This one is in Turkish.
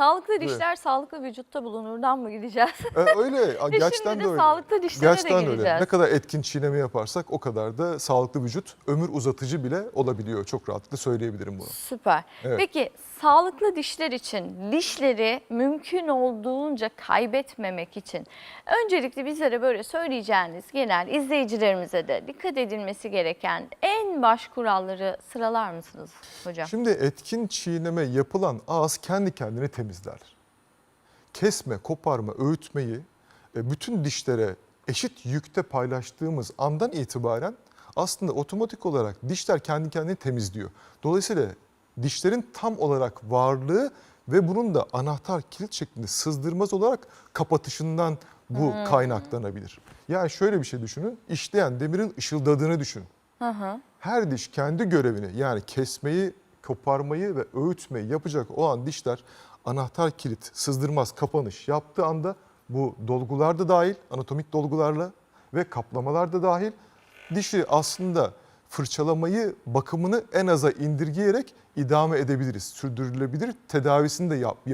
Sağlıklı dişler sağlıklı vücutta bulunurdan mı gideceğiz? E, öyle. a, Gerçekten de de öyle. sağlıklı dişlere Gerçekten de öyle. gireceğiz. Ne kadar etkin çiğneme yaparsak o kadar da sağlıklı vücut ömür uzatıcı bile olabiliyor. Çok rahatlıkla söyleyebilirim bunu. Süper. Evet. Peki sağlıklı dişler için dişleri mümkün olduğunca kaybetmemek için öncelikle bizlere böyle söyleyeceğiniz genel izleyicilerimize de dikkat edilmesi gereken en baş kuralları sıralar mısınız hocam? Şimdi etkin çiğneme yapılan ağız kendi kendini temizler. Kesme, koparma, öğütmeyi e, bütün dişlere eşit yükte paylaştığımız andan itibaren aslında otomatik olarak dişler kendi kendini temizliyor. Dolayısıyla dişlerin tam olarak varlığı ve bunun da anahtar kilit şeklinde sızdırmaz olarak kapatışından bu kaynaklanabilir. Yani şöyle bir şey düşünün. işleyen demirin ışıldadığını düşünün Hı her diş kendi görevini yani kesmeyi, koparmayı ve öğütmeyi yapacak olan dişler anahtar kilit, sızdırmaz, kapanış yaptığı anda bu dolgular da dahil, anatomik dolgularla ve kaplamalar da dahil dişi aslında fırçalamayı, bakımını en aza indirgeyerek idame edebiliriz. Sürdürülebilir tedavisini de yap,